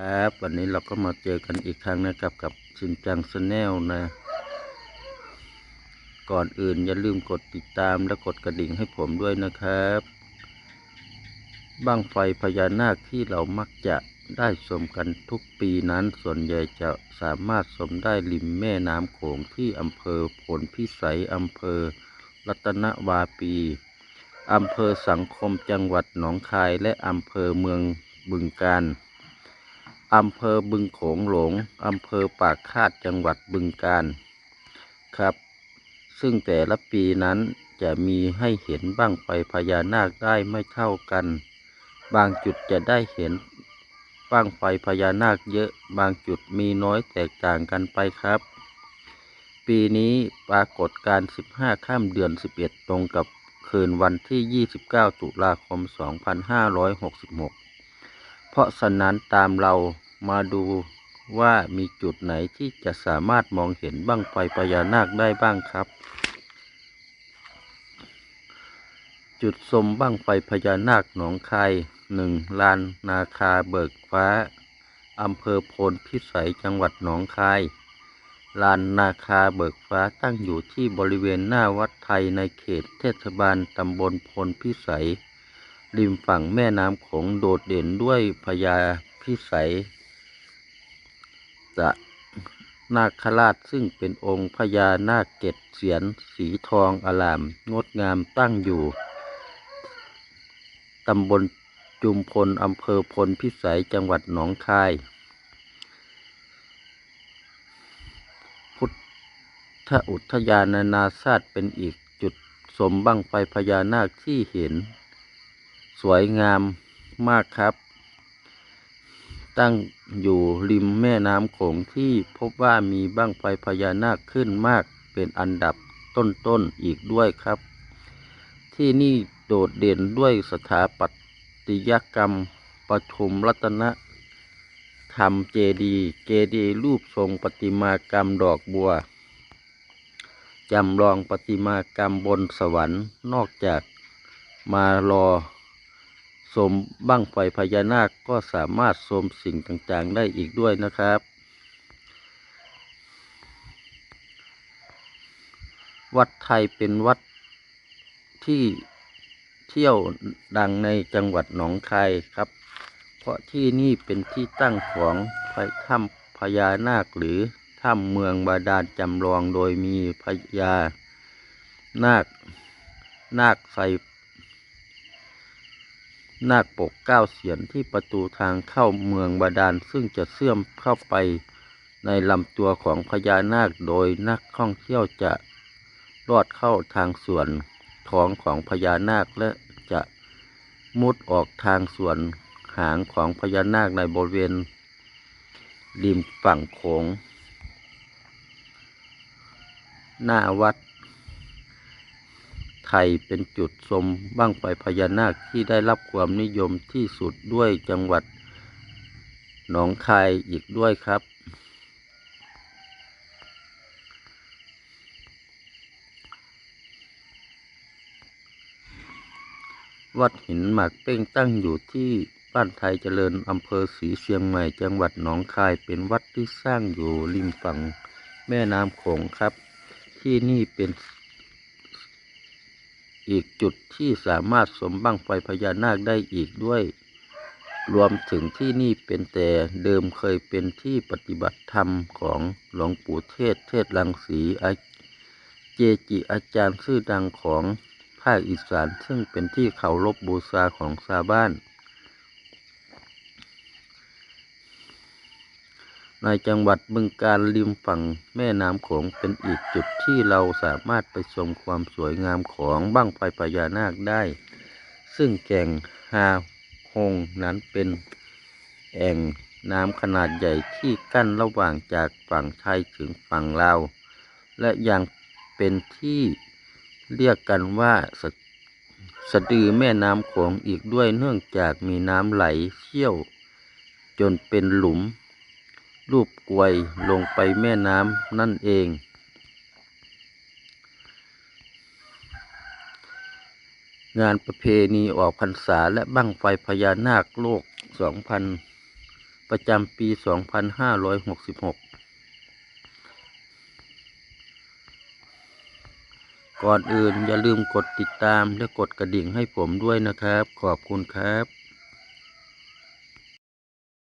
ครับวันนี้เราก็มาเจอกันอีกครั้งนะครับกับชินจังชาแนลนะ ก่อนอื่นอย่าลืมกดติดตามและกดกระดิ่งให้ผมด้วยนะครับบ้างไฟพญานาคที่เรามักจะได้ชมกันทุกปีนั้นส่วนใหญ่จะสามารถชมได้ริมแม่น้ำโขงที่อำเภอผลพิสัยอำเภอรัตนวาปีอำเภอสังคมจังหวัดหนองคายและอำเภอเมืองบึงกาฬ อำเภอบึงโขงหลง อำเภอปากคาดจังหวัดบึงกาฬครับ ซึ่งแต่ละปีนั้นจะมีให้เห็นบ้างไฟพญานาคได้ไม่เท่ากัน บางจุดจะได้เห็นบ้างไฟพญานาคเยอะ บางจุดมีน้อยแตกต่างกันไปครับ ปีนี้ปรากฏการณ์15 ข้ามเดือน 11 ตรงกับคืนวันที่ 29 ตุลาคม 2566 เพราะฉะนั้นตามเรา มาดูว่ามีจุดไหนที่จะสามารถมองเห็นบ้างไฟพญานาคได้บ้างครับ จุดชมบ้างไฟพญานาคหนองคายหนึ่งลานนาคาเบิกฟ้าอำเภอโพนพิสัยจังหวัดหนองคาย ลานนาคาเบิกฟ้าตั้งอยู่ที่บริเวณหน้าวัดไทยในเขตเทศบาลตำบลโพลพิสัย ริมฝั่งแม่น้ำโขงโดดเด่นด้วยพญาพิสัยะนาคราชซึ่งเป็นองค์พญานาคเกตเสียนสีทองอลาม งดงามตั้งอยู่ ตำบลจุมพลอำเภอพลพิสัยจังหวัดหนองคาย พุทธอุทยานนานาชาติเป็นอีกจุดสมบังไฟพญานาคที่เห็น สวยงามมากครับ ตั้งอยู่ริมแม่น้ำโขงที่พบว่ามีบั้งไฟพญานาคขึ้นมากเป็นอันดับต้นๆอีกด้วยครับ ที่นี่โดดเด่นด้วยสถาปัตยกรรมประชุมรัตนธรรมเจดีย์เจดีย์รูปทรงประติมากรรมดอกบัว จำลองประติมากรรมบนสวรรค์นอกจากมารอ ชมบั้งไฟพญานาคก็สามารถชมสิ่งต่างๆได้อีกด้วยนะครับ วัดไทยเป็นวัดที่เที่ยวดังในจังหวัดหนองคายครับ เพราะที่นี่เป็นที่ตั้งของพระถ้ำพญานาคหรือถ้ำเมืองบาดาลจำลองโดยมีพญานาคนาคใส่ นาคปกเก้าเสียนที่ประตูทางเข้าเมืองบาดาลซึ่งจะเชื่อมเข้าไปในลำตัวของพญานาคโดยนักท่องเที่ยวจะลอดเข้าทางส่วนท้องของพญานาคและจะมุดออกทางส่วนหางของพญานาคในบริเวณริมฝั่งโขงหน้าวัด ไทยเป็นจุดชมบ้างไฟพญานาคที่ได้รับความนิยมที่สุดด้วยจังหวัด หนองคายอีกด้วยครับ วัดหินหมากเป้งตั้งอยู่ที่บ้านไทยเจริญอำเภอศรีเชียงใหม่ จังหวัดหนองคายเป็นวัดที่สร้างอยู่ริมฝั่งแม่น้ำโขงครับ ที่นี่เป็น อีกจุดที่สามารถสมบั้งไฟพญานาคได้อีกด้วย รวมถึงที่นี่เป็นแต่เดิมเคยเป็นที่ปฏิบัติธรรมของหลวงปู่เทศ เทศลังสีเจจิอาจารย์ชื่อดังของภาคอีสานซึ่งเป็นที่เคารพบูชาของชาวบ้าน ในจังหวัดบึงการริมฝั่งแม่น้ำโขงเป็นอีกจุดที่เราสามารถไปชมความสวยงามของบ้างไฟพญานาคได้ ซึ่งแก่งฮาฮงนั้นเป็นแอ่งน้ำขนาดใหญ่ที่กั้นระหว่างจากฝั่งไทยถึงฝั่งลาวและยังเป็นที่เรียกกันว่าสสะดือแม่น้ำโขงอีกด้วยเนื่องจากมีน้ำไหลเชี่ยว จนเป็นหลุม รูปกลวยลงไปแม่น้ำนั่นเอง งานประเพณีออกพรรษาและบั้งไฟพญานาคโลก 2000 ประจำปี 2566ก่อนอื่นอย่าลืมกดติดตามและกดกระดิ่งให้ผมด้วยนะครับ ขอบคุณครับ